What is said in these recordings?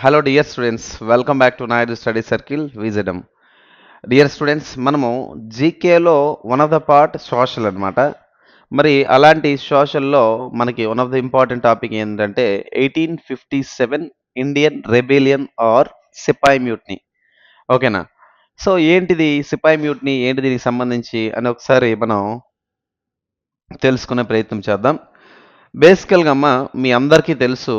Hello dear students welcome back to Naidu study circle wisdom dear students మనము జీకేలో one of the part social అనమాట మరి అలాంటి సోషల్లో మనకి one of the important topic ఏంటంటే eighteen fifty seven Indian rebellion or sepoy mutiny ఓకేనా so ఏంటిది సిపాయి మ్యూట్ని ఏంటి దీనికి సంబంధించి? అని ఒకసారి మనం తెలుసుకునే ప్రయత్నం చేద్దాం. బేసికల్గా అమ్మ మీ అందరికీ తెలుసు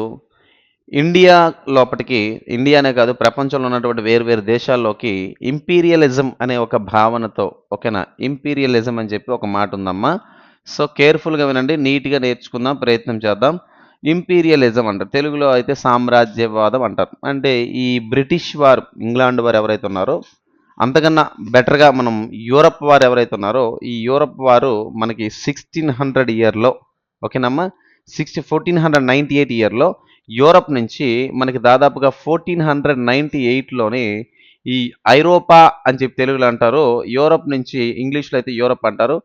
ఇండియా లోపటికి ఇండియానే కాదు ప్రపంచంలో ఉన్నటువంటి వేరు వేరు దేశాల్లోకి ఇంపీరియలిజం అనే ఒక భావనతో ఓకేనా? ఇంపీరియలిజం అని చెప్పి ఒక మాట ఉందమ్మా. సో కేర్ఫుల్గా వినండి నీట్గా నేర్చుకుందాం ప్రయత్నం చేద్దాం. ఇంపీరియలిజం అంటారు. తెలుగులో అయితే సామ్రాజ్యవాదం అంటారు. అంటే ఈ బ్రిటిష్ వారు ఇంగ్లాండ్ వారు ఎవరైతే ఉన్నారో అంతకన్నా బెటర్గా మనం యూరప్ వారు ఎవరైతే ఉన్నారో ఈ యూరప్ వారు మనకి సిక్స్టీన్ హండ్రెడ్ ఇయర్లో ఓకేనమ్మా? Sixty fourteen hundred ninety eight ఇయర్లో యూరప్ నుంచి మనకి దాదాపుగా ఫోర్టీన్ హండ్రెడ్ నైంటీ ఎయిట్లోని ఈ ఐరోపా అని చెప్పి తెలుగులో అంటారు. యూరప్ నుంచి ఇంగ్లీష్లో అయితే యూరప్ అంటారు.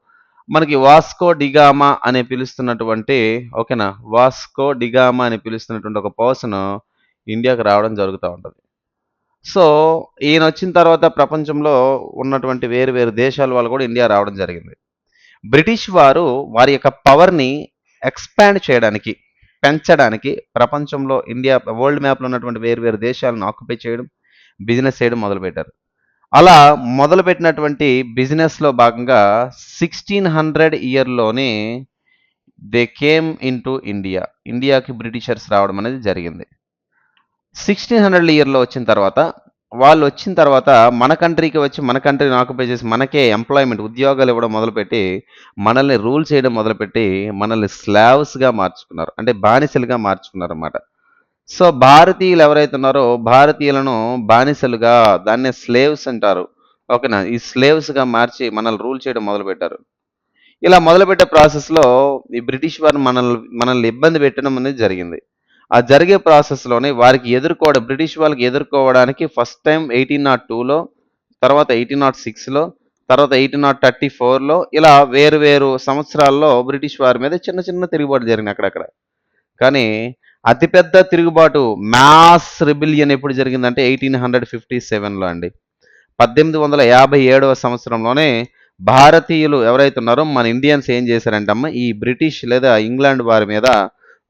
మనకి వాస్కో డిగామా అని పిలుస్తున్నటువంటి ఓకేనా? వాస్కో డిగామా అని పిలుస్తున్నటువంటి ఒక పర్సన్ ఇండియాకి రావడం జరుగుతూ ఉంటుంది. సో ఈయన వచ్చిన తర్వాత ప్రపంచంలో ఉన్నటువంటి వేరు వేరు దేశాల వాళ్ళు కూడా ఇండియా రావడం జరిగింది. బ్రిటిష్ వారు వారి యొక్క పవర్ని ఎక్స్పాండ్ చేయడానికి పెంచడానికి ప్రపంచంలో ఇండియా వరల్డ్ మ్యాప్లో ఉన్నటువంటి వేరు వేరు దేశాలను ఆక్యుపై చేయడం బిజినెస్ చేయడం మొదలుపెట్టారు. అలా మొదలుపెట్టినటువంటి బిజినెస్లో భాగంగా సిక్స్టీన్ హండ్రెడ్ ఇయర్లోనే they came into India ఇండియాకి బ్రిటిషర్స్ రావడం అనేది జరిగింది. సిక్స్టీన్ హండ్రెడ్ ఇయర్లో వచ్చిన తర్వాత వాళ్ళు వచ్చిన తర్వాత మన కంట్రీకి వచ్చి మన కంట్రీని ఆక్యుపై చేసి మనకే ఎంప్లాయ్మెంట్ ఉద్యోగాలు ఇవ్వడం మొదలుపెట్టి మనల్ని రూల్ చేయడం మొదలుపెట్టి మనల్ని స్లావ్స్గా మార్చుకున్నారు. అంటే బానిసలుగా మార్చుకున్నారు అన్నమాట సో భారతీయులు ఎవరైతే ఉన్నారో భారతీయులను బానిసలుగా దాన్నే స్లేవ్స్ అంటారు. ఓకేనా? ఈ స్లేవ్స్గా మార్చి మనల్ని రూల్ చేయడం మొదలుపెట్టారు. ఇలా మొదలుపెట్టే ప్రాసెస్లో ఈ బ్రిటిష్ వారు మనల్ని మనల్ని ఇబ్బంది పెట్టడం అనేది జరిగింది. ఆ జరిగే ప్రాసెస్లోనే వారికి ఎదుర్కోవడం బ్రిటిష్ వాళ్ళకి ఎదుర్కోవడానికి ఫస్ట్ టైం ఎయిటీన్ నాట్ టూలో తర్వాత ఎయిటీన్ నాట్ సిక్స్లో తర్వాత ఎయిటీన్ నాట్ థర్టీ ఫోర్లో ఇలా వేరు వేరు సంవత్సరాల్లో బ్రిటిష్ వారి మీద చిన్న చిన్న తిరుగుబాటు జరిగినాయి అక్కడక్కడ. కానీ అతిపెద్ద తిరుగుబాటు మ్యాస్ రిబిలియన్ ఎప్పుడు జరిగిందంటే ఎయిటీన్ హండ్రెడ్ ఫిఫ్టీ సెవెన్లో అండి. పద్దెనిమిది వందల యాభై ఏడవ సంవత్సరంలోనే భారతీయులు ఎవరైతే ఉన్నారో మన ఇండియన్స్ ఏం చేశారంటమ్మ ఈ బ్రిటిష్ లేదా ఇంగ్లాండ్ వారి మీద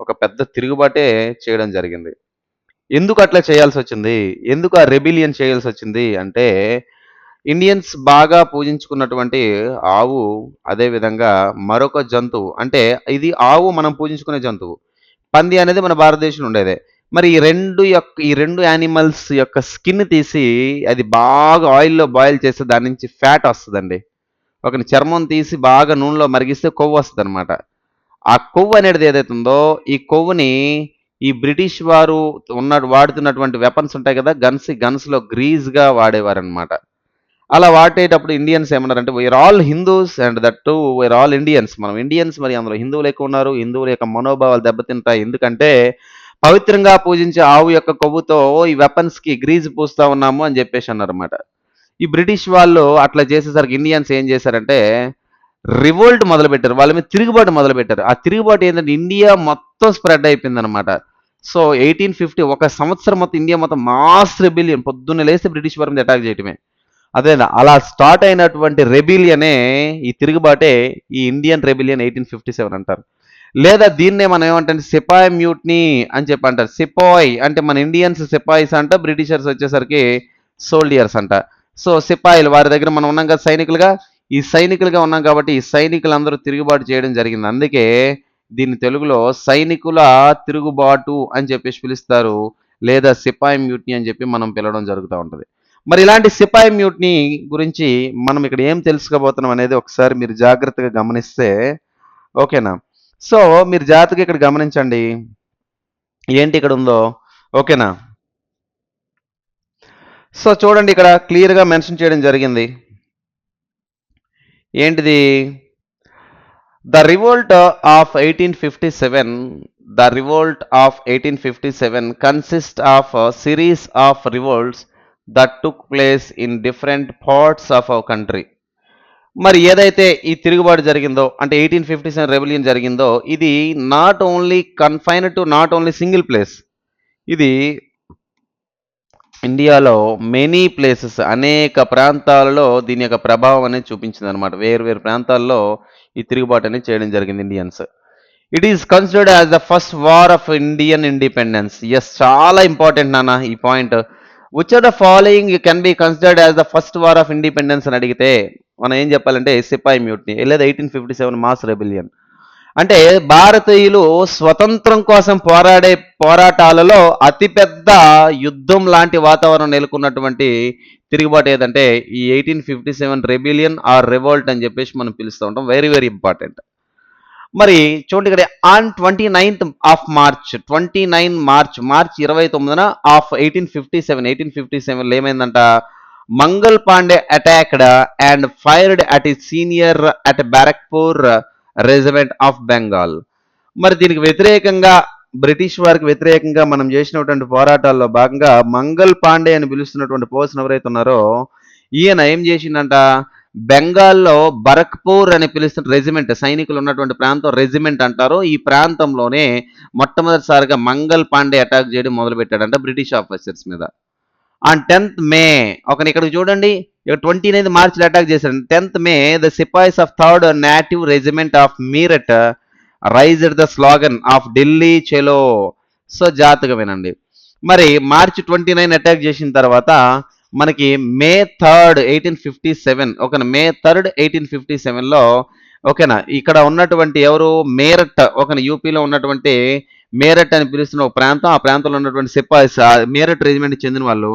ఒక పెద్ద తిరుగుబాటే చేయడం జరిగింది. ఎందుకు అట్లా చేయాల్సి వచ్చింది? ఎందుకు ఆ రెబిలియన్ చేయాల్సి వచ్చింది? అంటే ఇండియన్స్ బాగా పూజించుకున్నటువంటి ఆవు అదేవిధంగా మరొక జంతువు. అంటే ఇది ఆవు మనం పూజించుకునే జంతువు. పంది అనేది మన భారతదేశంలో ఉండేదే. మరి ఈ రెండు యొక్క ఈ రెండు యానిమల్స్ యొక్క స్కిన్ తీసి అది బాగా ఆయిల్లో బాయిల్ చేస్తే దాని నుంచి ఫ్యాట్ వస్తుందండి. ఒక చర్మం తీసి బాగా నూనెలో మరిగిస్తే కొవ్వు వస్తుంది అనమాట ఆ కొవ్వు అనేది ఏదైతే ఉందో ఈ కొవ్వుని ఈ బ్రిటిష్ వారు ఉన్న వాడుతున్నటువంటి వెపన్స్ ఉంటాయి కదా గన్స్ గన్స్లో గ్రీజ్గా వాడేవారనమాట అలా వాడేటప్పుడు ఇండియన్స్ ఏమన్నారంటే we are all Hindus and that too we are all Indians మనం ఇండియన్స్ మరి అందులో హిందువులు ఎక్కువ ఉన్నారు హిందువుల యొక్క మనోభావాలు దెబ్బతింటాయి. ఎందుకంటే పవిత్రంగా పూజించే ఆవు యొక్క కొవ్వుతో ఈ వెపన్స్కి గ్రీజ్ పూస్తూ ఉన్నాము అని చెప్పేసి అన్నారన్నమాట. ఈ బ్రిటిష్ వాళ్ళు అట్లా చేసేసరికి ఇండియన్స్ ఏం చేశారంటే రివోల్ట్ మొదలుపెట్టారు. వాళ్ళ మీద తిరుగుబాటు మొదలుపెట్టారు. ఆ తిరుగుబాటు ఏంటంటే ఇండియా మొత్తం స్ప్రెడ్ అయిపోయింది అనమాట సో ఎయిటీన్ ఫిఫ్టీ ఒక సంవత్సరం మొత్తం ఇండియా మొత్తం మాస్ రెబిలియన్ పొద్దున్న లేస్తే బ్రిటిష్ వారి మీద అటాక్ చేయటమే. అదే అలా స్టార్ట్ అయినటువంటి రెబిలియనే ఈ తిరుగుబాటే ఈ Indian rebellion eighteen fifty seven అంటారు. లేదా దీన్నే మనం ఏమంటే సిపాయి మ్యూట్ని అని చెప్పి అంటారు. సిపాయి అంటే మన ఇండియన్స్ సిపాయిస్ అంట బ్రిటిషర్స్ వచ్చేసరికి సోల్డియర్స్ అంట. సో సిపాయిలు వారి దగ్గర మనం ఉన్నాం కదా సైనికులుగా ఈ సైనికులుగా ఉన్నాం కాబట్టి ఈ సైనికులందరూ తిరుగుబాటు చేయడం జరిగింది. అందుకే దీన్ని తెలుగులో సైనికుల తిరుగుబాటు అని చెప్పేసి పిలుస్తారు. లేదా సిపాయి మ్యూట్ని అని చెప్పి మనం పిలవడం జరుగుతూ ఉంటుంది. మరి ఇలాంటి సిపాయి మ్యూట్ని గురించి మనం ఇక్కడ ఏం తెలుసుకోబోతున్నాం అనేది ఒకసారి మీరు జాగ్రత్తగా గమనిస్తే ఓకేనా? సో మీరు జాగ్రత్తగా ఇక్కడ గమనించండి. ఏంటి ఇక్కడ ఉందో? ఓకేనా? సో చూడండి ఇక్కడ క్లియర్గా మెన్షన్ చేయడం జరిగింది. ఏంటిది? The revolt of eighteen fifty seven the revolt of eighteen fifty seven consist of series of revolts that took place in different parts of our country మరి ఏదైతే ఈ తిరుగుబాటు జరిగిందో అంటే ఎయిటీన్ ఫిఫ్టీ సెవెన్ రెవల్యూన్ జరిగిందో ఇది not only confine to not only single place ఇది ఇండియాలో మెనీ ప్లేసెస్ అనేక ప్రాంతాలలో దీని యొక్క ప్రభావం అనేది చూపించింది అనమాట వేరు వేరు ప్రాంతాల్లో ఈ తిరుగుబాటు అనేది చేయడం జరిగింది Indians it is considered as the first war of Indian independence yes చాలా ఇంపార్టెంట్ నాన్న ఈ point which are the following can be considered as the first war of independence అని అడిగితే మనం ఏం చెప్పాలంటే సిపాయి మ్యూట్ని లేదా eighteen fifty seven mass rebellion అంటే భారతీయులు స్వతంత్రం కోసం పోరాడే పోరాటాలలో అతిపెద్ద యుద్ధం లాంటి వాతావరణం నెలకొన్నటువంటి తిరుగుబాటు ఏదంటే ఈ eighteen fifty seven rebellion or revolt అని చెప్పేసి మనం పిలుస్తూ ఉంటాం. వెరీ వెరీ ఇంపార్టెంట్ మరి చూడండి ఇక్కడ on twenty ninth of March twenty nine March March ఇరవై తొమ్మిదిన of eighteen fifty seven eighteen fifty సెవెన్లో ఏమైందంట? Mangal Pandey attacked and fired at a senior at Barrackpore regiment of Bengal మరి దీనికి వ్యతిరేకంగా British వారికి వ్యతిరేకంగా మనం చేసినటువంటి పోరాటాల్లో భాగంగా మంగల్ పాండే అని పిలుస్తున్నటువంటి పర్సన్ ఎవరైతే ఉన్నారో ఈయన ఏం చేసిందంట బెంగాల్లో బరక్పూర్ అని పిలుస్తున్న రెజిమెంట్ సైనికులు ఉన్నటువంటి ప్రాంతం రెజిమెంట్ అంటారు. ఈ ప్రాంతంలోనే మొట్టమొదటిసారిగా మంగల్ పాండే అటాక్ చేయడం మొదలుపెట్టాడంట బ్రిటిష్ ఆఫీసర్స్ మీద. ఆన్ టెన్త్ మే ఒక ఇక్కడ చూడండి. ఇక ట్వంటీ నైన్త్ మార్చిలో అటాక్ చేశారు. Tenth May the sepoys of third native regiment of Meerut rise the slogan of Delhi Chalo. So జాతకం వినండి. మరి మార్చి ట్వంటీ నైన్ అటాక్ చేసిన తర్వాత మనకి May third eighteen fifty seven ఓకేనా? మే థర్డ్ ఎయిటీన్ ఫిఫ్టీ సెవెన్లో ఓకేనా? ఇక్కడ ఉన్నటువంటి ఎవరు? మేరట్ ఒక యూపీలో ఉన్నటువంటి మేరట్ అని పిలుస్తున్న ఒక ప్రాంతం ఆ ప్రాంతంలో ఉన్నటువంటి సిపాయిస్ మేరట్ రెజిమెంట్ చెందిన వాళ్ళు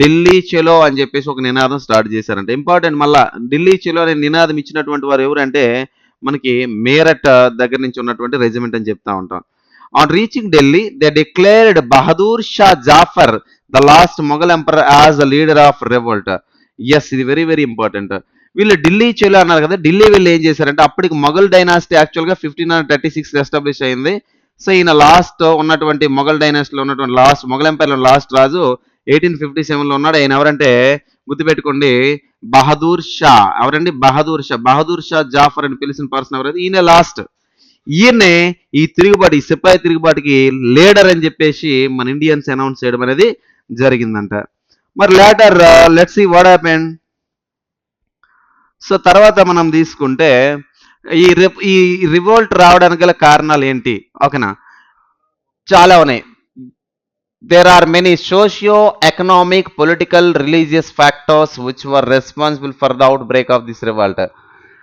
ఢిల్లీ చెలో అని చెప్పేసి ఒక నినాదం స్టార్ట్ చేశారంట. ఇంపార్టెంట్ మళ్ళా ఢిల్లీ చెలో అనే నినాదం ఇచ్చినటువంటి వారు ఎవరంటే మనకి మేరట్ దగ్గర నుంచి ఉన్నటువంటి రెజిమెంట్ అని చెప్తా ఉంటాం. On reaching Delhi they declared Bahadur Shah Zafar the last Mughal emperor as the leader of revolt yes ఇది వెరీ వెరీ ఇంపార్టెంట్ వీళ్ళు ఢిల్లీ చెలో అన్నారు కదా ఢిల్లీ వీళ్ళు ఏం చేశారంటే అప్పటికి మొఘల్ డైనాసిటీ యాక్చువల్గా fifteen hundred thirty six establish అయింది. సో ఈయన లాస్ట్ ఉన్నటువంటి మొఘల్ డైనాసిటీలో ఉన్నటువంటి లాస్ట్ మొఘల్ ఎంపైర్లో లాస్ట్ రాజు ఎయిటీన్ ఫిఫ్టీ సెవెన్లో ఉన్నాడు. ఆయన ఎవరంటే గుర్తుపెట్టుకోండి బహదూర్ షా. ఎవరండి? బహదూర్ షా. బహదూర్ షా జాఫర్ అని పిలిచిన పర్సన్ ఎవరైతే ఈయన లాస్ట్ ఈయన్నే ఈ తిరుగుబాటు ఈ సిపాయి తిరుగుబాటుకి లీడర్ అని చెప్పేసి మన ఇండియన్స్ అనౌన్స్ చేయడం అనేది జరిగిందంట. మరి later let's see what happened so తర్వాత మనం తీసుకుంటే ఈ ఈ రివోల్ట్ రావడానికి గల కారణాలు ఏంటి? ఓకేనా? చాలా ఉన్నాయి. There are many socio economic political religious factors which were responsible for the outbreak of this revolt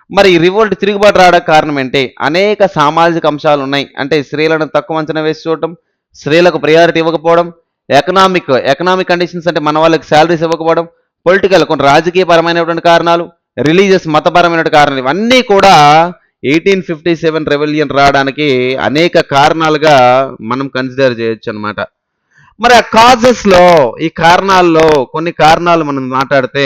మరి ఈ రివోల్ట్ తిరుగుబాటు రావడానికి కారణం ఏంటి? అనేక సామాజిక అంశాలు ఉన్నాయి. అంటే స్త్రీలను తక్కువ అంచనా వేసి చూడటం స్త్రీలకు ప్రయారిటీ ఇవ్వకపోవడం ఎకనామిక్ ఎకనామిక్ కండిషన్స్ అంటే మన వాళ్ళకి శాలరీస్ ఇవ్వకపోవడం పొలిటికల్ కొన్ని రాజకీయ పరమైనటువంటి కారణాలు రిలీజియస్ మతపరమైన కారణాలు. ఇవన్నీ కూడా ఎయిటీన్ ఫిఫ్టీ సెవెన్ రెవల్యూన్ రావడానికి అనేక కారణాలుగా మనం కన్సిడర్ చేయొచ్చు అనమాట మరి ఆ కాజెస్లో ఈ కారణాల్లో కొన్ని కారణాలు మనం మాట్లాడితే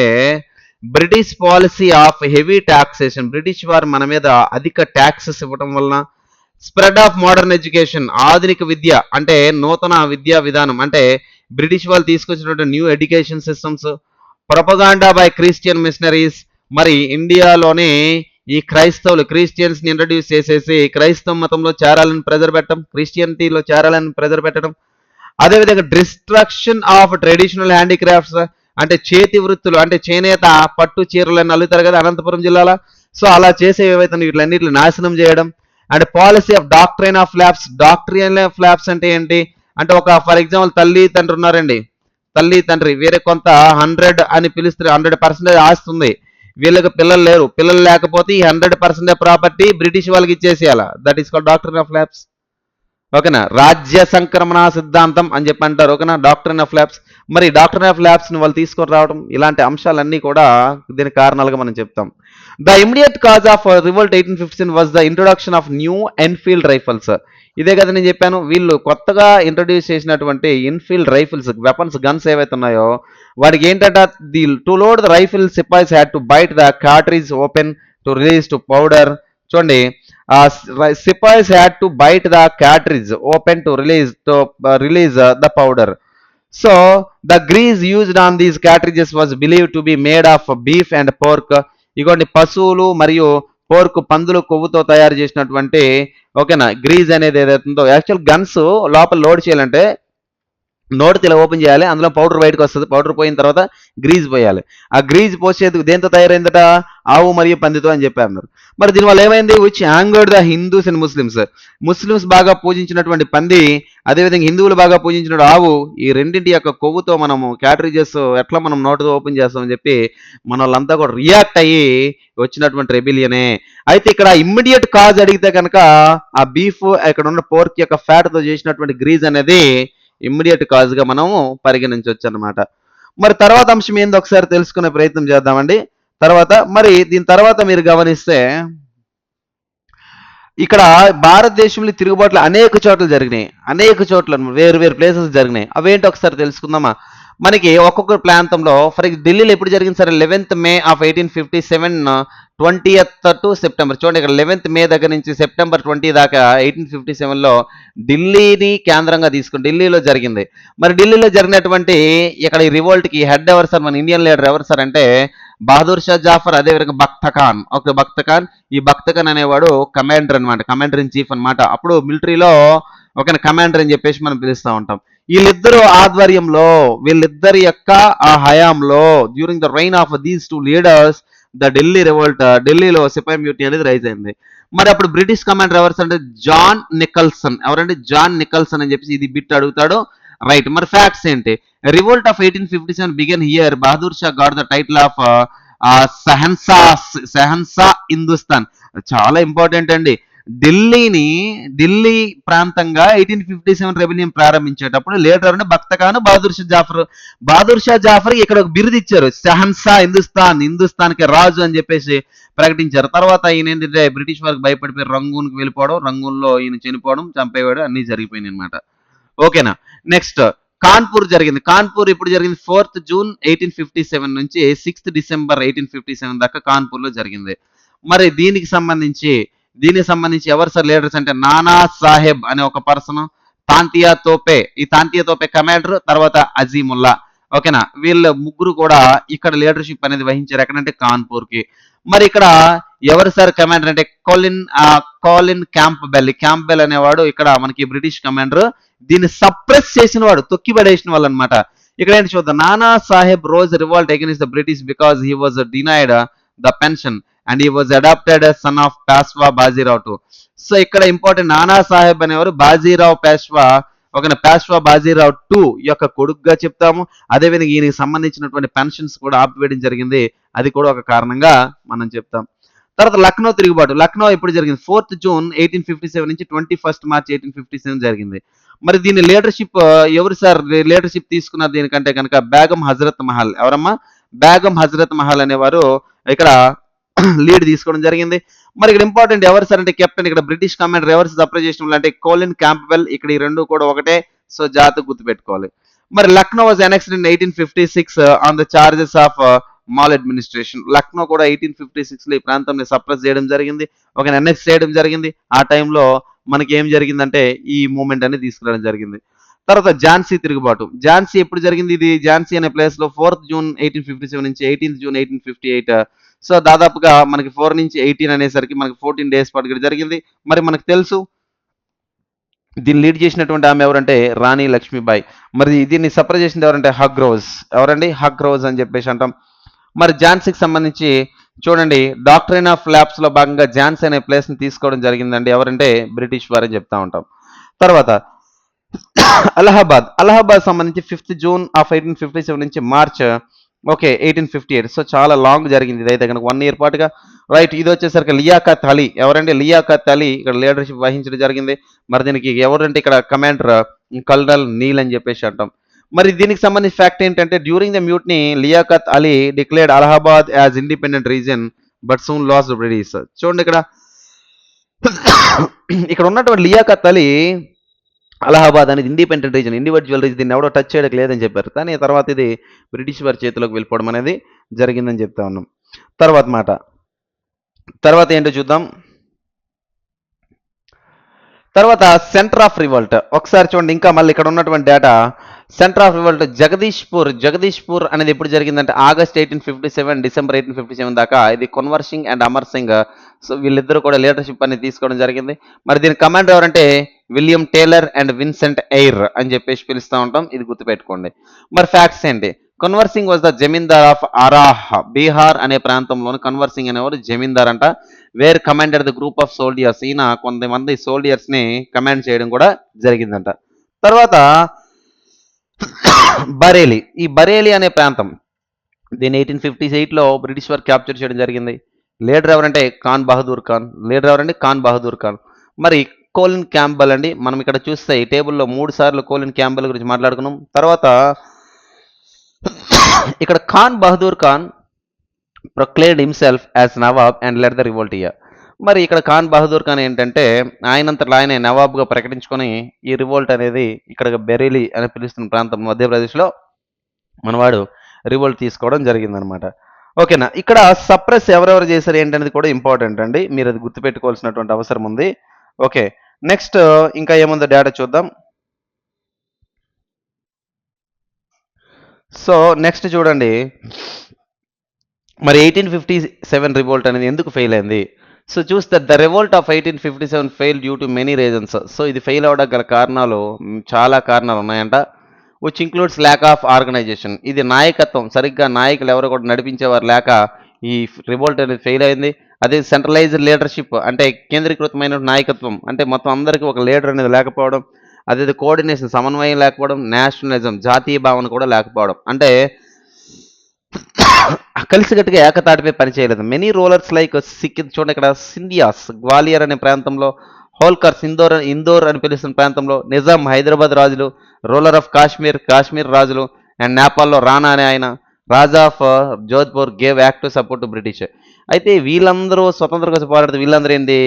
British policy of heavy taxation British వారు మన మీద అధిక ట్యాక్సెస్ ఇవ్వటం వలన స్ప్రెడ్ ఆఫ్ మోడర్న్ ఎడ్యుకేషన్ ఆధునిక విద్య అంటే నూతన విద్యా విధానం అంటే బ్రిటిష్ వాళ్ళు తీసుకొచ్చినటువంటి new education systems propaganda by Christian missionaries మరి ఇండియాలోనే ఈ క్రైస్తవులు క్రిస్టియన్స్ని ఇంట్రడ్యూస్ చేసేసి క్రైస్తవ మతంలో చేరాలని ప్రెజర్ పెట్టడం క్రిస్టియనిటీలో చేరాలని ప్రెజర్ పెట్టడం అదేవిధంగా డిస్ట్రక్షన్ ఆఫ్ ట్రెడిషనల్ హ్యాండిక్రాఫ్ట్స్ అంటే చేతి వృత్తులు అంటే చేనేత పట్టు చీరలను అల్లుతారు కదా అనంతపురం జిల్లాలో. సో అలా చేసే ఏవైతే వీటిలన్నిటిని నాశనం చేయడం. And policy of doctrine of lapse doctrine of lapse అంటే ఏంటి? అంటే ఒక ఫర్ ఎగ్జాంపుల్ తల్లి తండ్రి ఉన్నారండి. తల్లి తండ్రి వేరే కొంత హండ్రెడ్ అని పిలుస్తారు హండ్రెడ్ పర్సెంటేజ్ ఆస్తుంది వీళ్ళకి పిల్లలు లేరు. పిల్లలు లేకపోతే ఈ హండ్రెడ్ పర్సెంటేజ్ ప్రాపర్టీ బ్రిటిష్ వాళ్ళకి ఇచ్చేసేయాల. That is call doctor of lapse ఓకేనా? రాజ్య సంక్రమణ సిద్ధాంతం అని చెప్పి అంటారు. ఓకేనా? డాక్టర్ ఆఫ్ ల్యాబ్స్ మరి డాక్టర్ ఆఫ్ ల్యాబ్స్ని వాళ్ళు తీసుకొని రావడం ఇలాంటి అంశాలన్నీ కూడా దీని కారణాలుగా మనం చెప్తాం. The immediate cause of revolt eighteen fifteen was the introduction of new Enfield rifles ఇదే కదా నేను చెప్పాను వీళ్ళు కొత్తగా ఇంట్రడ్యూస్ చేసినటువంటి ఇన్ఫీల్డ్ రైఫిల్స్ వెపన్స్ గన్స్ ఏవైతే ఉన్నాయో వాడికి ఏంటంటే the to load the rifle sepoys had to bite the cartridge open to release to powder చూడండి sepoys had to bite the cartridge open to release to release the powder so the grease used on these cartridges was believe to be made of beef and pork ఇగోండి పశువులు మరియు fork పందులు కొవ్వుతో తయారు చేసినటువంటి ఓకేనా grease అనేది ఏదైతుందో యాక్చువల్ గన్స్ లోపల లోడ్ చేయాలంటే నోటితో ఇలా ఓపెన్ చేయాలి అందులో పౌడర్ బయటకు వస్తుంది. పౌడర్ పోయిన తర్వాత గ్రీజ్ పోయాలి. ఆ గ్రీజ్ పోసేందుకు దేంతో తయారైందట? ఆవు మరియు పందితో అని చెప్పి అన్నారు. మరి దీనివల్ల ఏమైంది? Which angered the Hindus and Muslims Muslims బాగా పూజించినటువంటి పంది అదేవిధంగా హిందువులు బాగా పూజించిన ఆవు ఈ రెండింటి యొక్క కొవ్వుతో మనము క్యాటరీజెస్ ఎట్లా మనం నోటుతో ఓపెన్ చేస్తామని చెప్పి మన వాళ్ళంతా కూడా రియాక్ట్ అయ్యి వచ్చినటువంటి రెబిలియనే అయితే ఇక్కడ ఇమ్మీడియట్ కాజ్ అడిగితే కనుక ఆ బీఫ్ ఇక్కడ ఉన్న పోర్క్ యొక్క ఫ్యాట్తో చేసినటువంటి గ్రీజ్ అనేది ఇమ్మీడియట్ కాజ్గా మనము పరిగణించవచ్చు అన్నమాట మరి తర్వాత అంశం ఏందో ఒకసారి తెలుసుకునే ప్రయత్నం చేద్దామండి. తర్వాత మరి దీని తర్వాత మీరు గమనిస్తే ఇక్కడ భారతదేశంలో తిరుగుబాట్లు అనేక చోట్ల జరిగినాయి. అనేక చోట్ల వేరు వేరు ప్లేసెస్ జరిగినాయి. అవేంటి ఒకసారి తెలుసుకుందామా? మనకి ఒక్కొక్క ప్రాంతంలో ఫర్ ఢిల్లీలో ఎప్పుడు జరిగింది సరే? Eleventh May of eighteen fifty seven twentieth to September చూడండి ఇక్కడ లెవెన్త్ మే దగ్గర నుంచి సెప్టెంబర్ ట్వంటీ దాకా ఎయిటీన్ ఫిఫ్టీ సెవెన్లో ఢిల్లీని కేంద్రంగా తీసుకుని ఢిల్లీలో జరిగింది. మరి ఢిల్లీలో జరిగినటువంటి ఇక్కడ ఈ రివోల్ట్కి హెడ్ ఎవరు సార్? మన ఇండియన్ లీడర్ ఎవరు సార్ అంటే బహదూర్ షా జాఫర్ అదేవిధంగా భక్త ఖాన్. ఓకే భక్త ఖాన్. ఈ భక్త ఖాన్ అనేవాడు కమాండర్ అనమాట కమాండర్ ఇన్ చీఫ్ అనమాట అప్పుడు మిలిటరీలో ఒక కమాండర్ అని చెప్పేసి మనం పిలుస్తూ ఉంటాం. వీళ్ళిద్దరు ఆధ్వర్యంలో వీళ్ళిద్దరి యొక్క ఆ హయాంలో during the reign of these two leaders the Delhi revolt ఢిల్లీలో సిపాయి మ్యూటీ అనేది రైజ్ అయింది. మరి అప్పుడు బ్రిటిష్ కమాండర్ ఎవరు అంటే జాన్ నికల్సన్ ఎవరంటే జాన్ నికల్సన్ అని చెప్పేసి ఇది బిట్ అడుగుతాడు. రైట్ మరి ఫ్యాక్ట్స్ ఏంటి? Revolt of eighteen fifty seven began here Bahadur Shah got the title of Shahanshah Shahanshah Hindustan చాలా ఇంపార్టెంట్ అండి. ఢిల్లీని ఢిల్లీ ప్రాంతంగా ఎయిటీన్ ఫిఫ్టీ సెవెన్ రెవెన్యూ ప్రారంభించేటప్పుడు లీడర్ అంటే భక్తఖాన్ బహదూర్ షా జాఫర్ బహదూర్ షా జాఫర్ ఇక్కడ ఒక బిరుదు ఇచ్చారు. షహన్సా హిందుస్థాన్ హిందుస్థాన్కి రాజు అని చెప్పేసి ప్రకటించారు. తర్వాత ఈయన ఏంటంటే బ్రిటిష్ వారికి భయపడిపోయి రంగూన్కి వెళ్ళిపోవడం రంగూన్లో ఈయన చనిపోవడం చంపేవాడు అన్ని జరిగిపోయినాయి అనమాట ఓకేనా? నెక్స్ట్ కాన్పూర్ జరిగింది. కాన్పూర్ ఇప్పుడు జరిగింది? Fourth June eighteen fifty seven నుంచి sixth December eighteen fifty seven దాకా కాన్పూర్లో జరిగింది. మరి దీనికి సంబంధించి దీనికి సంబంధించి ఎవరు సార్ లీడర్స్ అంటే నానా సాహెబ్ అనే ఒక పర్సన్ తాంతియా తోపే. ఈ తాంతియా తోపే కమాండర్ తర్వాత అజీముల్లా. ఓకేనా? వీళ్ళ ముగ్గురు కూడా ఇక్కడ లీడర్షిప్ అనేది వహించారు. ఎక్కడంటే కాన్పూర్కి మరి ఇక్కడ ఎవరు సార్ కమాండర్ అంటే కోలిన్ ఆ, Colin Campbell Campbell అనేవాడు ఇక్కడ మనకి బ్రిటిష్ కమాండర్. దీన్ని సప్రెస్ చేసిన వాడు తొక్కిపడేసిన వాళ్ళు అనమాట ఇక్కడ ఏంటి చూద్దాం. Nana Sahib rose revolt against the British because he was denied the pension and he was adopted son of Peshwa Bajirao two so ఇక్కడ ఇంపార్టెంట్ నానా సాహెబ్ అనేవారు బాజీరావు పేష్వా ఒక పేష్వా బాజీరావు టూ యొక్క కొడుకుగా చెప్తాము. అదేవిధంగా ఈయనకి సంబంధించినటువంటి పెన్షన్స్ కూడా ఆపివేయడం జరిగింది. అది కూడా ఒక కారణంగా మనం చెప్తాం. తర్వాత లక్నో తిరుగుబాటు. లక్నో ఎప్పుడు జరిగింది? Fourth June eighteen fifty seven నుంచి twenty first March eighteen fifty seven జరిగింది. మరి దీని లీడర్షిప్ ఎవరు సార్ లీడర్షిప్ తీసుకున్నారు దీనికంటే కనుక బేగం హజరత్ మహల్ ఎవరమ్మా? బేగం హజరత్ మహల్ అనేవారు ఇక్కడ లీడ్ తీసుకోవడం జరిగింది. మరి ఇక్కడ ఇంపార్టెంట్ ఎవరు సార్ అంటే కెప్టెన్ ఇక్కడ బ్రిటిష్ కమాండర్ ఎవరు సప్లై చేసిన అంటే కోలిన్ క్యాంప్వెల్. ఇక్కడ ఈ రెండు కూడా ఒకటే సో జాతకు గుర్తుపెట్టుకోవాలి. మరి Lucknow was annexed in eighteen fifty six on the charges of maladministration. Lucknow కూడా ఎయిటీన్ ఫిఫ్టీ సిక్స్లో ఈ ప్రాంతాన్ని సప్రెస్ చేయడం జరిగింది. ఒక ఎన్ఎక్స్ చేయడం జరిగింది. ఆ టైంలో మనకి ఏం జరిగిందంటే ఈ మూమెంట్ అనేది తీసుకురావడం జరిగింది. తర్వాత ఝాన్సీ తిరుగుబాటు. ఝాన్సీ ఎప్పుడు జరిగింది ఇది? ఝాన్సీ అనే ప్లేస్లో fourth June eighteen fifty seven నుంచి eighteenth June eighteen fifty eight so దాదాపుగా మనకి ఫోర్ నుంచి ఎయిటీన్ అనేసరికి మనకి ఫోర్టీన్ డేస్ పాటు ఇక్కడ జరిగింది. మరి మనకు తెలుసు దీన్ని లీడ్ చేసినటువంటి ఆమె ఎవరంటే రాణి లక్ష్మీబాయి. మరి దీన్ని సప్రై చేసింది ఎవరంటే హగ్ రోజ్. ఎవరండి? హగ్ రోజ్ అని చెప్పేసి అంటాం. మరి ఝాన్సీకి సంబంధించి చూడండి డాక్టరైన్ ఆఫ్ ల్యాబ్స్లో భాగంగా ఝాన్సీ అనే ప్లేస్ని తీసుకోవడం జరిగిందండి. ఎవరంటే బ్రిటిష్ వారని చెప్తా ఉంటాం. తర్వాత అలహాబాద్. అలహాబాద్ సంబంధించి fifth June of eighteen fifty seven నుంచి March okay eighteen fifty eight so చాలా లాంగ్ జరిగింది ఇదైతే కనుక వన్ ఇయర్ పాటుగా. రైట్ ఇది వచ్చేసరికి లియాఖత్ అలీ. ఎవరంటే లియాఖత్ అలీ. ఇక్కడ లీడర్షిప్ వహించడం జరిగింది. మరి దీనికి ఎవరంటే ఇక్కడ కమాండర్ కల్నల్ నీల్ అని చెప్పేసి అంటాం. మరి దీనికి సంబంధించి ఫ్యాక్ట్ ఏంటంటే during the mutiny Liaquat Ali declared Allahabad as independent region but soon lost British చూడండి ఇక్కడ. ఇక్కడ ఉన్నటువంటి లియాఖత్ అలీ అలహాబాద్ అనేది ఇండిపెండెంట్ రీజన్. ఇండివిజువల్ రీజన్ దీన్ని ఎవడో టచ్ చేయడానికి లేదని చెప్పారు. కానీ తర్వాత ఇది బ్రిటిష్ వారి చేతిలోకి వెళ్ళిపోవడం అనేది జరిగిందని చెప్తా ఉన్నాం. తర్వాత మాట. తర్వాత ఏంటో చూద్దాం. తర్వాత సెంటర్ ఆఫ్ రివోల్ట్ ఒకసారి చూడండి ఇంకా మళ్ళీ ఇక్కడ ఉన్నటువంటి data center of revolt Jagdishpur Jagdishpur అనేది ఎప్పుడు జరిగిందంటే August eighteen fifty seven December eighteen fifty seven దాకా. ఇది కొన్వర్ సింగ్ అండ్ అమర్ సింగ్ సో వీళ్ళిద్దరూ కూడా లీడర్షిప్ అనేది తీసుకోవడం జరిగింది. మరి దీని కమాండర్ ఎవరంటే William Taylor and Vincent Eyre అని చెప్పేసి పిలుస్తూ ఉంటాం. ఇది గుర్తుపెట్టుకోండి. మరి ఫ్యాక్ట్స్ ఏంటి? Kunwar Singh was the zamindar of Arrah Bihar అనే ప్రాంతంలోని కన్వర్సింగ్ అనేవారు జమీందార్ అంట. Where commanded the group of soldiers. ఈయన కొంతమంది సోల్డియర్స్ని కమాండ్ చేయడం కూడా జరిగిందంట. తర్వాత బరేలీ. ఈ బరేలీ అనే ప్రాంతం దీన్ని ఎయిటీన్ ఫిఫ్టీ ఎయిట్లో బ్రిటిష్ వారు క్యాప్చర్ చేయడం జరిగింది. లీడర్ ఎవరంటే ఖాన్ బహదూర్ ఖాన్. లీడర్ ఎవరంటే ఖాన్ బహదూర్ ఖాన్. మరి కోలిన్ క్యాంబల్ అండి. మనం ఇక్కడ చూస్తే ఈ టేబుల్లో మూడు సార్లు కోలిన్ క్యాంబల్ గురించి మాట్లాడుకున్నాం. తర్వాత ఇక్కడ Khan Bahadur Khan proclaimed himself as Nawab and led the revolt here మరి ఇక్కడ ఖాన్ బహదూర్ ఖాన్ ఏంటంటే ఆయనంతట్లో ఆయనే నవాబ్గా ప్రకటించుకొని ఈ రివోల్ట్ అనేది ఇక్కడ బెరీలీ అని పిలుస్తున్న ప్రాంతం మధ్యప్రదేశ్లో మనవాడు రివోల్ట్ తీసుకోవడం జరిగిందనమాట. ఓకేనా? ఇక్కడ సప్రెస్ ఎవరెవరు చేశారు ఏంటనేది కూడా ఇంపార్టెంట్ అండి. మీరు అది గుర్తుపెట్టుకోవాల్సినటువంటి అవసరం ఉంది. ఓకే. నెక్స్ట్ uh, ఇంకా ఏముందో? డేటా చూద్దాం. సో నెక్స్ట్ చూడండి. మరి ఎయిటీన్ ఫిఫ్టీ సెవెన్ రివోల్ట్ అనేది ఎందుకు ఫెయిల్ అయింది? సో చూస్తే the revolt of eighteen fifty seven fail due to many reasons so ఇది ఫెయిల్ అవడం గల కారణాలు చాలా కారణాలు ఉన్నాయంట. Which includes lack of organization ఇది నాయకత్వం. సరిగ్గా నాయకులు ఎవరు కూడా నడిపించేవారు లేక ఈ రివోల్ట్ అనేది ఫెయిల్ అయింది. అదే సెంట్రలైజ్డ్ లీడర్షిప్ అంటే కేంద్రీకృతమైన నాయకత్వం. అంటే మొత్తం అందరికీ ఒక లీడర్ అనేది లేకపోవడం అదే కోఆర్డినేషన్ సమన్వయం లేకపోవడం నేషనలిజం జాతీయ భావన కూడా లేకపోవడం. అంటే కలిసికట్టుగా ఏకతాటిపై పనిచేయలేదు మెనీ రూలర్స్ లైక్ సిక్కిం చూడండి ఇక్కడ సింధియాస్ గ్వాలియర్ అనే ప్రాంతంలో హోల్కర్స్ ఇందోర్ ఇందోర్ అని పిలుస్తున్న ప్రాంతంలో నిజాం హైదరాబాద్ రాజులు రూలర్ ఆఫ్ కాశ్మీర్ కాశ్మీర్ రాజులు అండ్ నేపాల్లో రాణా అనే ఆయన Raja of Jodhpur gave active support to British అయితే వీళ్ళందరూ స్వతంత్ర కోసం పోరాడుతూ వీళ్ళందరూ ఏంది?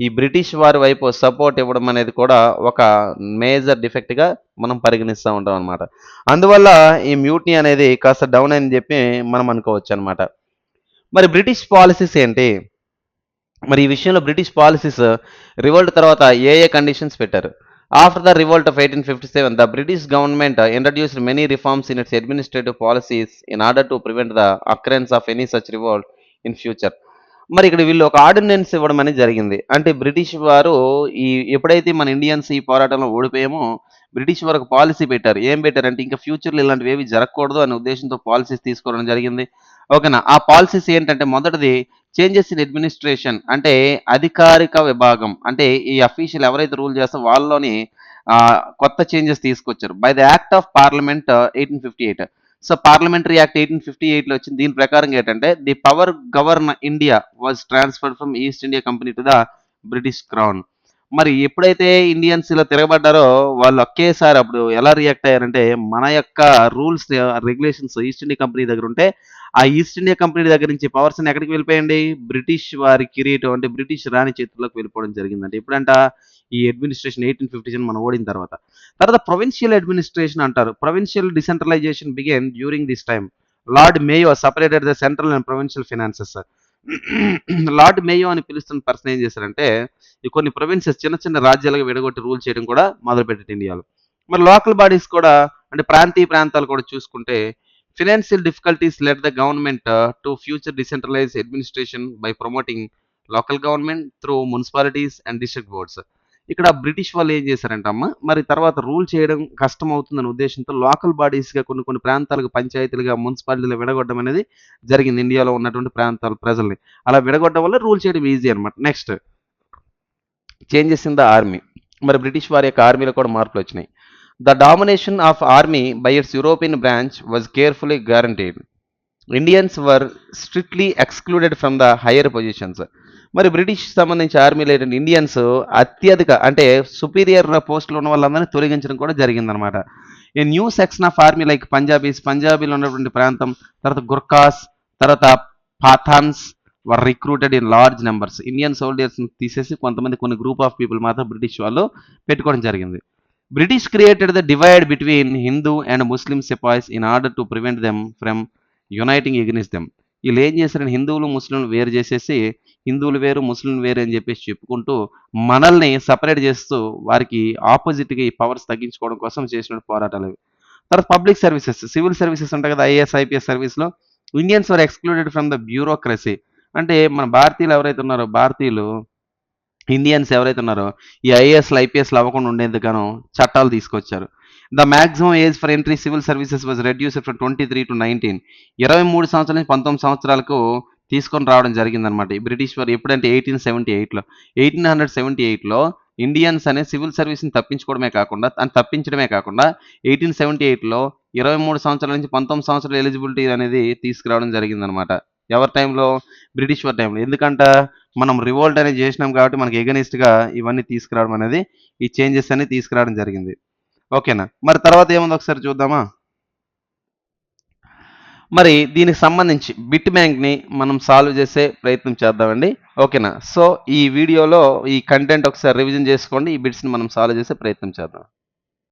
ఈ బ్రిటిష్ వారి వైపు సపోర్ట్ ఇవ్వడం అనేది కూడా ఒక మేజర్ డిఫెక్ట్గా మనం పరిగణిస్తూ ఉంటాం అనమాట అందువల్ల ఈ మ్యూట్నీ అనేది కాస్త డౌన్ అని చెప్పి మనం అనుకోవచ్చు అనమాట మరి బ్రిటిష్ పాలసీస్ ఏంటి? మరి ఈ విషయంలో బ్రిటిష్ పాలసీస్ రివోల్ట్ తర్వాత ఏ ఏ కండిషన్స్ పెట్టారు? After the revolt of eighteen fifty seven the British government introduced many reforms in its administrative policies in order to prevent the occurrence of any such revolt in future మరి ఇక్కడ వీళ్ళు ఒక ordinance ఇవ్వడం అనేది జరిగింది. అంటే British వారు ఈ ఎప్పుడైతే మన ఇండియన్స్ ఈ పోరాటంలో ఓడిపోయామో బ్రిటిష్ వారు ఒక పాలసీ పెట్టారు. ఏం పెట్టారంటే ఇంకా ఫ్యూచర్లో ఇలాంటివి ఏవి జరగకూడదు అనే ఉద్దేశంతో పాలసీస్ తీసుకోవడం జరిగింది. ఓకేనా? ఆ పాలసీస్ ఏంటంటే మొదటిది చేంజెస్ ఇన్ అడ్మినిస్ట్రేషన్ అంటే అధికారిక విభాగం. అంటే ఈ అఫీషియల్ ఎవరైతే రూల్ చేస్తారో వాళ్ళలోని కొత్త చేంజెస్ తీసుకొచ్చారు. By the act of parliament eighteen fifty eight so parliamentary act eighteen fifty ఎయిట్లో వచ్చింది దీని ప్రకారం ఏంటంటే the power govern India was transferred from East India Company to the British crown మరి ఎప్పుడైతే ఇండియన్స్ ఇలా తిరగబడ్డారో వాళ్ళు ఒకేసారి అప్పుడు ఎలా రియాక్ట్ అయ్యారంటే మన యొక్క rules regulations East India Company దగ్గర ఉంటే ఆ ఈస్ట్ ఇండియా కంపెనీ దగ్గర నుంచి పవర్స్ ఎక్కడికి వెళ్ళిపోయండి? బ్రిటిష్ వారి కిరీటం అంటే బ్రిటిష్ రాణి చేతుల్లోకి వెళ్ళిపోవడం జరిగిందంటే ఎప్పుడంట? ఈ అడ్మినిస్ట్రేషన్ ఎయిటీన్ ఫిఫ్టీ సెవెన్ మనం ఓడిన తర్వాత. తర్వాత ప్రొవిన్షియల్ అడ్మినిస్ట్రేషన్ అంటారు. Provincial decentralization began during this time Lord Mayo separated the central and provincial finances Lord Mayo అని పిలుస్తున్న పర్సన్ ఏం చేశారంటే ఈ కొన్ని ప్రొవిన్సెస్ చిన్న చిన్న రాజ్యాలుగా విడగొట్టి రూల్ చేయడం కూడా మొదలుపెట్టారు ఇండియాలో. మరి లోకల్ బాడీస్ కూడా అంటే ప్రాంతీయ ప్రాంతాలు కూడా చూసుకుంటే financial difficulties led the government to future decentralize administration by promoting local government through municipalities and district boards ఇక్కడ బ్రిటిష్ వాళ్ళు ఏం చేశారంటమ్మ మరి తర్వాత రూల్ చేయడం కష్టం అవుతుందనే ఉద్దేశంతో లోకల్ బాడీస్గా కొన్ని కొన్ని ప్రాంతాలకు పంచాయతీలుగా మున్సిపాలిటీలు విడగొట్టడం అనేది జరిగింది ఇండియాలో ఉన్నటువంటి ప్రాంతాల ప్రజల్ని. అలా విడగొట్టడం వల్ల రూల్ చేయడం ఈజీ అనమాట next changes in the army. మరి బ్రిటిష్ వారి యొక్క ఆర్మీలో కూడా మార్పులు వచ్చినాయి. The domination of army by its European branch was carefully guaranteed. Indians were strictly excluded from the higher positions. మరి బ్రిటిష్ సంబంధించి ఆర్మీలో ఏంటంటే ఇండియన్స్ అత్యధిక అంటే సుపీరియర్ పోస్టులు ఉన్న వాళ్ళందరినీ తొలగించడం కూడా జరిగిందనమాట ఈ new section of army like Punjabis పంజాబీలో ఉన్నటువంటి ప్రాంతం తర్వాత గుర్కాస్ తర్వాత Pathans were recruited in large numbers Indian సోల్జర్స్ని తీసేసి కొంతమంది కొన్ని గ్రూప్ ఆఫ్ పీపుల్ మాత్రం బ్రిటిష్ వాళ్ళు పెట్టుకోవడం జరిగింది. British created the divide between Hindu and Muslim sepoys in order to prevent them from uniting against them వీళ్ళు ఏం చేశారంటే హిందువులు ముస్లింలు వేరు చేసేసి హిందువులు వేరు ముస్లింలు వేరు అని చెప్పేసి చెప్పుకుంటూ మనల్ని సపరేట్ చేస్తూ వారికి ఆపోజిట్గా ఈ పవర్స్ తగ్గించుకోవడం కోసం చేసిన పోరాటాలు తర్వాత పబ్లిక్ సర్వీసెస్ సివిల్ సర్వీసెస్ ఉంటాయి కదా ఐఏఎస్ ఐపీఎస్ సర్వీస్లో Indians were excluded from the bureaucracy అంటే మన భారతీయులు ఎవరైతే ఉన్నారో భారతీయులు ఇండియన్స్ ఎవరైతే ఉన్నారో ఈ ఐఏఎస్లు ఐపీఎస్లు అవ్వకుండా ఉండేందుకు చట్టాలు తీసుకొచ్చారు. The maximum age for entry civil services was reduce from twenty three to nineteen ఇరవై మూడు సంవత్సరాల నుంచి పంతొమ్మిది సంవత్సరాలకు తీసుకొని రావడం జరిగిందనమాట. ఈ బ్రిటిష్ వారు ఎప్పుడంటే ఎయిటీన్ సెవెంటీ ఎయిట్లో ఎయిటీన్ హండ్రెడ్ సెవెంటీ ఎయిట్లో ఇండియన్స్ అనే సివిల్ సర్వీస్ని తప్పించుకోవడమే కాకుండా అని తప్పించడమే కాకుండా ఎయిటీన్ సెవెంటీ ఎయిట్లో ఇరవై మూడు సంవత్సరాల నుంచి పంతొమ్మిది సంవత్సరాల ఎలిజిబిలిటీ అనేది తీసుకురావడం జరిగిందనమాట. ఎవరి టైంలో? బ్రిటిష్ వారి టైంలో. ఎందుకంట? మనం రివోల్ట్ అనేది చేసినాం కాబట్టి మనకి ఎగనిస్ట్గా ఇవన్నీ తీసుకురావడం అనేది ఈ చేంజెస్ అనేది తీసుకురావడం జరిగింది. ఓకేనా? మరి తర్వాత ఏముంది ఒకసారి చూద్దామా? మరి దీనికి సంబంధించి బిట్ బ్యాంక్ని మనం సాల్వ్ చేసే ప్రయత్నం చేద్దామండి. ఓకేనా? సో ఈ వీడియోలో ఈ కంటెంట్ ఒకసారి రివిజన్ చేసుకోండి. ఈ బిట్స్ని మనం సాల్వ్ చేసే ప్రయత్నం చేద్దాం.